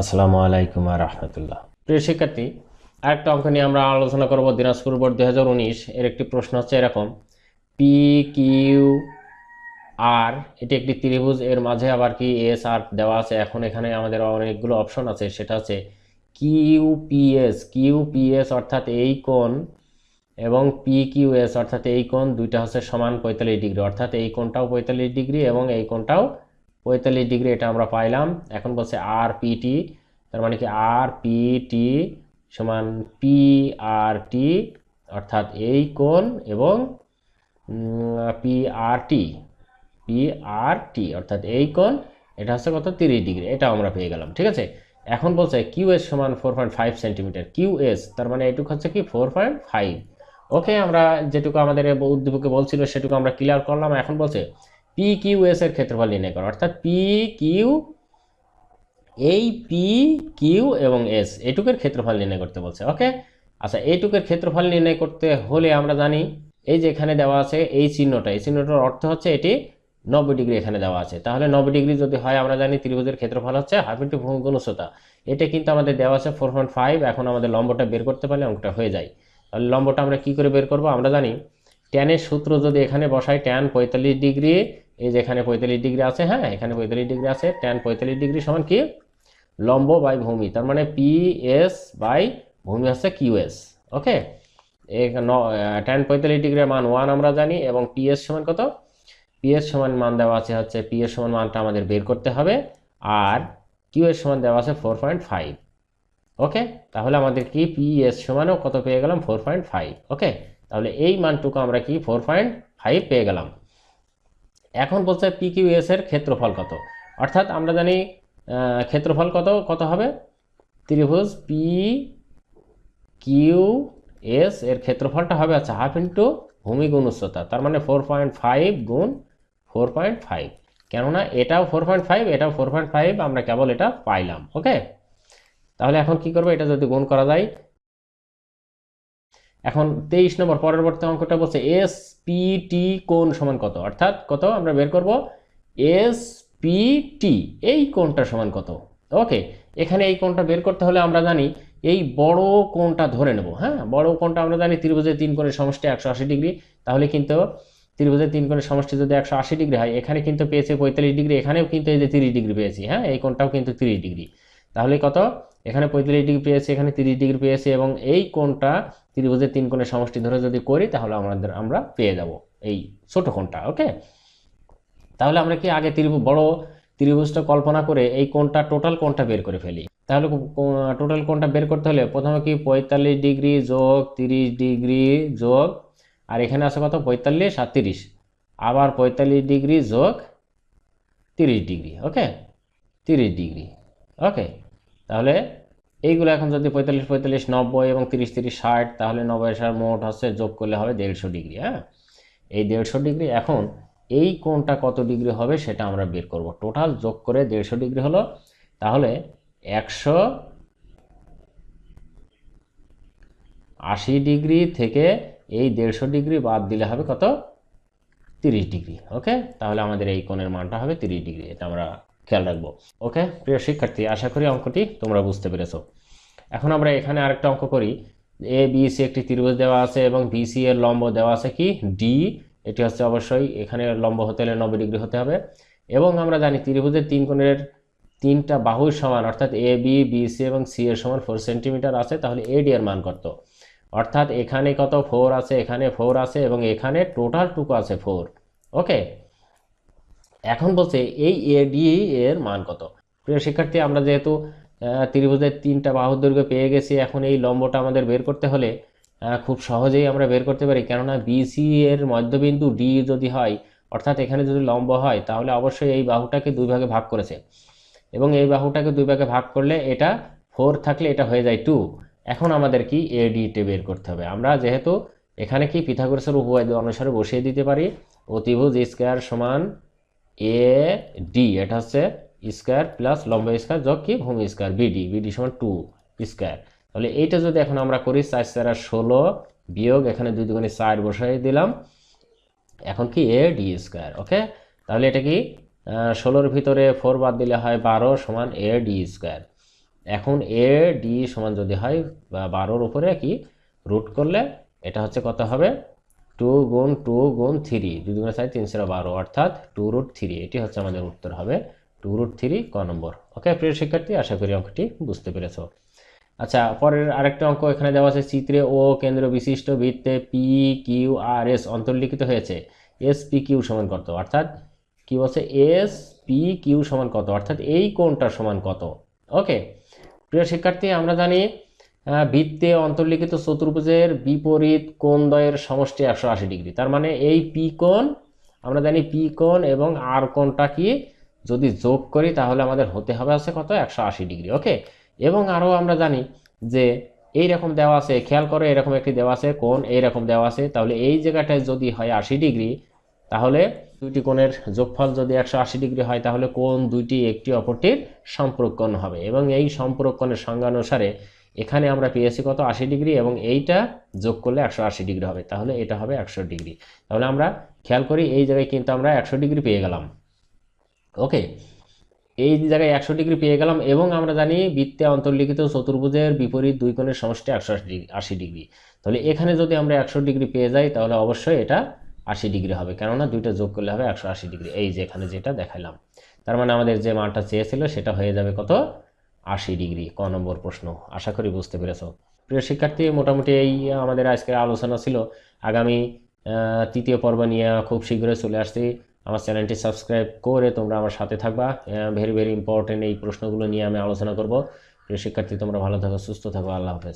আসসালামু আলাইকুম রহমতুল্লাহ। প্রিয় শিক্ষার্থী, আরেকটা অঙ্ক নিয়ে আমরা আলোচনা করব দিনাজপুর বোর্ড দু হাজার উনিশ। এর একটি প্রশ্ন হচ্ছে এরকম পি কিউ আর এটি একটি ত্রিভুজ, এর মাঝে আবার কি এস আর দেওয়া আছে? এখন এখানে আমাদের অনেকগুলো অপশন আছে, সেটা হচ্ছে কিউ পিএস কিউ পিএস অর্থাৎ এই কোণ এবং পি কিউ এস অর্থাৎ এই কোণ, দুইটা হচ্ছে সমান পঁয়তাল্লিশ ডিগ্রি। অর্থাৎ এই কোণটাও পঁয়তাল্লিশ ডিগ্রি এবং এই কোণটাও পঁয়তাল্লিশ ডিগ্রি এটা আমরা পাইলাম। এখন বলছে আর পিটি তার মানে কি আর পিটি সমান পি আর টি অর্থাৎ এই কোণ এবং P R T P R টি অর্থাৎ এই কোণ, এটা হচ্ছে কত? তিরিশ ডিগ্রি এটা আমরা পেয়ে গেলাম, ঠিক আছে? এখন বলছে কিউ এস সমান four point five centimetre Q S তার মানে এটুকু হচ্ছে কি ফোর পয়েন্ট ফাইভ ওকে আমরা যেটুকু আমাদের উদ্দীপকে বলছিল, সেটুকু আমরা ক্লিয়ার করলাম। এখন বলছে পি কিউ এস এর ক্ষেত্রফল নির্ণয় করো। অর্থাৎ পি কিউ এই পি কিউ এবং এস এটুকের ক্ষেত্রফল নির্ণয় করতে বলছে। ওকে? আচ্ছা এইটুকের ক্ষেত্রফল নির্ণয় করতে হলে আমরা জানি, এই যে এখানে দেওয়া আছে এই চিহ্নটা, এই চিহ্নটার অর্থ হচ্ছে এটি নব্বই ডিগ্রি এখানে দেওয়া আছে। তাহলে নব্বই ডিগ্রি যদি হয়, আমরা জানি ত্রিভুজের ক্ষেত্রফল হচ্ছে হাফ ইন্টু ভূমি এটা কিন্তু আমাদের দেওয়া আছে ফোর পয়েন্ট ফাইভ এখন আমাদের লম্বটা বের করতে পারলে অঙ্কটা হয়ে যায়। তাহলে লম্বটা আমরা কি করে বের করব? আমরা জানি ট্যানের সূত্র যদি এখানে বসাই ট্যান পঁয়তাল্লিশ ডিগ্রি এই যে এখানে পঁয়তাল্লিশ ডিগ্রি আছে হ্যাঁ এখানে পঁয়তাল্লিশ ডিগ্রি আছে ট্যান পঁয়তাল্লিশ ডিগ্রি সমান কি? লম্ব বাই ভূমি, তার মানে পি এস বাই ভূমি হচ্ছে কিউ এস ওকে? ট্যান পঁয়তাল্লিশ ডিগ্রির মান ওয়ান আমরা জানি, এবং পি এস সমান কত? পি এস সমান মান দেওয়া আছে হচ্ছে পি এস সমান মানটা আমাদের বের করতে হবে, আর কিউ এস সমান দেওয়া আছে ফোর পয়েন্ট ফাইভ ওকে? তাহলে আমাদের কি পি এস সমানও কত পেয়ে গেলাম? Four point five okay? তাহলে এই মানটুকু আমরা কি ফোর পয়েন্ট ফাইভ পেয়ে গেলাম? এখন বলছে পি কিউ এস এর ক্ষেত্রফল কত? অর্থাৎ আমরা জানি ক্ষেত্রফল কত? কত হবে? ত্রিভুজ পি কিউ এস এর ক্ষেত্রফলটা হবে আচ্ছা হাফ ইন্টু ভূমি গুণ উচ্চতা তার মানে ফোর পয়েন্ট ফাইভ গুণ ফোর পয়েন্ট ফাইভ কেননা এটাও ফোর পয়েন্ট ফাইভ এটাও ফোর পয়েন্ট ফাইভ আমরা কেবল এটা পাইলাম ওকে তাহলে এখন কি করব? এটা যদি গুণ করা যায় এখন তেইশ নম্বর পরবর্তী অঙ্কটা বলছে এস পি টি কোণ সমান কত? অর্থাৎ কত? আমরা বের করব এস পি টি এই কোণটা সমান কত? ওকে এখানে এই কোণটা বের করতে হলে আমরা জানি এই বড় কোণটা ধরে নেব হ্যাঁ? বড় কোণটা আমরা জানি ত্রিভুজের তিন কোণের সমষ্টি একশো আশি ডিগ্রি, তাহলে কিন্তু ত্রিভুজের তিন কোণের সমষ্টি যদি একশো আশি ডিগ্রি হয়, এখানে কিন্তু পেয়েছে পঁয়তাল্লিশ ডিগ্রি, এখানেও কিন্তু এই যে তিরিশ ডিগ্রি পেয়েছি হ্যাঁ? এই কোণটাও কিন্তু তিরিশ ডিগ্রি। তাহলে কত? এখানে পঁয়তাল্লিশ ডিগ্রি পেয়েছি এখানে তিরিশ ডিগ্রি পেয়েছে এবং এই কোণটা ত্রিভুজের তিন কোণের সমষ্টি ধরে যদি করি, তাহলে আমাদের আমরা পেয়ে যাব এই ছোট কোণটা, ওকে? তাহলে আমরা কি আগে ত্রিভুজ বড় ত্রিভুজটা কল্পনা করে এই কোণটা, টোটাল কোণটা বের করে ফেলি? তাহলে টোটাল কোণটা বের করতে হলে প্রথমে কি পঁয়তাল্লিশ ডিগ্রি যোগ তিরিশ ডিগ্রি যোগ, আর এখানে আছে কত? পঁয়তাল্লিশ আর তিরিশ। আবার পঁয়তাল্লিশ ডিগ্রি যোগ তিরিশ ডিগ্রি, ওকে? তিরিশ ডিগ্রি, ওকে? তাহলে এইগুলো এখন যদি পঁয়তাল্লিশ পঁয়তাল্লিশ, নব্বই এবং তিরিশ তিরিশ, ষাট, তাহলে নব্বই ষাট মোট হচ্ছে যোগ করলে হবে দেড়শো ডিগ্রি হ্যাঁ? এই দেড়শো ডিগ্রি, এখন এই কোণটা কত ডিগ্রি হবে সেটা আমরা বের করব। টোটাল যোগ করে দেড়শো ডিগ্রি হলো, তাহলে একশো আশি ডিগ্রি থেকে এই দেড়শো ডিগ্রি বাদ দিলে হবে কত? তিরিশ ডিগ্রি, ওকে? তাহলে আমাদের এই কোণের মানটা হবে তিরিশ ডিগ্রি, এটা আমরা খেয়াল রাখব। ওকে প্রিয় শিক্ষার্থী, আশা করি অঙ্কটি তোমরা বুঝতে পেরেছ। এখন আমরা এখানে আরেকটা অঙ্ক করি। এ বি সি একটি ত্রিভুজ দেওয়া আছে এবং বিসি এর লম্ব দেওয়া আছে কি? ডি এটি হচ্ছে অবশ্যই এখানে লম্ব হতে হলে নব্বই ডিগ্রি হতে হবে। এবং আমরা জানি ত্রিভুজের তিন কোণের তিনটা বাহুর সমান, অর্থাৎ এ বি বি সি এবং সি এর সমান ফোর সেন্টিমিটার আছে, তাহলে এডি এর মান কত? অর্থাৎ এখানে কত? ফোর আছে, এখানে ফোর আছে এবং এখানে টোটাল টুকু আছে ফোর ওকে এখন বলছে এই এডি এর মান কত? প্রিয় শিক্ষার্থী, আমরা যেহেতু ত্রিভুজের তিনটা বাহুর দৈর্ঘ্য পেয়ে গেছি, এখন এই লম্বটা আমাদের বের করতে হলে খুব সহজেই আমরা বের করতে পারি। কেননা বিসি এর মধ্যবিন্দু ডি যদি হয়, অর্থাৎ এখানে যদি লম্ব হয়, তাহলে অবশ্যই এই বাহুটাকে দুই ভাগে ভাগ করেছে। এবং এই বাহুটাকে দুই ভাগে ভাগ করলে এটা ফোর থাকলে এটা হয়ে যায় টু এখন আমাদের কি এডিটে বের করতে হবে? আমরা যেহেতু এখানে কি পিথাগোরাসের উপবাদ অনুসারে বসিয়ে দিতে পারি অতিভুজ স্কোয়ার সমান এ ডি এটা হচ্ছে স্কোয়ার প্লাস লম্ব স্কোয়ার যোগ কি? ভূমি স্কোয়ার বিডি বিডি সমান টু স্কোয়ার তাহলে এইটা যদি এখন আমরা করি, চার চার ষোলো বিয়োগ, এখানে দুই দুগুণে চার বসাই দিলাম। এখন কি? এ ডি স্কোয়ার ওকে তাহলে এটা কি? ষোলোর ভিতরে ফোর বাদ দিলে হয় বারো সমান এ ডি স্কোয়ার এখন এ ডি সমান যদি হয় বারোর উপরে কি? রুট করলে এটা হচ্ছে কত হবে? টু গুণ টু গুণ থ্রি দুই দুগুণে চাই তিনশো বারো, অর্থাৎ টু রুট থ্রি এটি হচ্ছে আমাদের উত্তর হবে টু রুট থ্রি ক নম্বর। ওকে প্রিয় শিক্ষার্থী, আশা করি অঙ্কটি বুঝতে পেরেছ। আচ্ছা পরের আরেকটা অঙ্ক এখানে দেওয়া আছে, চিত্রে ও কেন্দ্র বিশিষ্ট বৃত্তে পি কিউ আর এস অন্তর্লিখিত হয়েছে। এস পি কিউ সমান কত? অর্থাৎ কি বলছে? এস পি কিউ সমান কত? অর্থাৎ এই কোণটার সমান কত? ওকে প্রিয় শিক্ষার্থী, আমরা জানি বৃত্তে অন্তর্লিখিত চতুর্ভুজের বিপরীত কোণদ্বয়ের সমষ্টি একশো আশি ডিগ্রি। তার মানে এই পি কোণ, আমরা জানি পি কোণ এবং আর কোণটা কি? যদি যোগ করি তাহলে আমাদের হতে হবে আছে কত? একশো আশি ডিগ্রি, ওকে? এবং আরও আমরা জানি যে এই রকম দেওয়া আছে, খেয়াল করে এরকম একটি দেওয়া আছে, কোণ এইরকম দেওয়া আছে, তাহলে এই জায়গাটায় যদি হয় আশি ডিগ্রি, তাহলে দুইটি কোণের যোগফল যদি একশো আশি ডিগ্রি হয়, তাহলে কোণ দুইটি একটি অপরটির সম্পর্কণ হবে। এবং এই সম্পর্কণের সংজ্ঞা অনুসারে এখানে আমরা পেয়েছি কত? আশি ডিগ্রি এবং এইটা যোগ করলে একশো আশি ডিগ্রি হবে। তাহলে এটা হবে একশো ডিগ্রি। তাহলে আমরা খেয়াল করি এই জায়গায় কিন্তু আমরা একশো ডিগ্রি পেয়ে গেলাম। ওকে? এই জায়গায় একশো ডিগ্রি পেয়ে গেলাম এবং আমরা জানি বৃত্তে অন্তর্লিখিত চতুর্ভুজের বিপরীত দুই কোণের সমষ্টি একশো আশি ডিগ্রি তাহলে এখানে যদি আমরা একশো ডিগ্রি পেয়ে যাই, তাহলে অবশ্যই এটা আশি ডিগ্রি হবে। কেননা দুইটা যোগ করলে হবে একশো আশি ডিগ্রি। এই যে এখানে যেটা দেখালাম তার মানে আমাদের যে মানটা চেয়েছিল সেটা হয়ে যাবে কত? আশি ডিগ্রি, ক নম্বর প্রশ্ন। আশা করি বুঝতে পেরেছ। প্রিয় শিক্ষার্থী, মোটামুটি এই আমাদের আজকের আলোচনা ছিল। আগামী তৃতীয় পর্ব নিয়ে খুব শীঘ্রই চলে আসছি। আমার চ্যানেলটি সাবস্ক্রাইব করে তোমরা আমার সাথে থাকবা। ভেরি ভেরি ইম্পর্টেন্ট এই প্রশ্নগুলো নিয়ে আমি আলোচনা করব। প্রিয় শিক্ষার্থী, তোমরা ভালো থাকো, সুস্থ থাকো। আল্লাহ হাফেজ।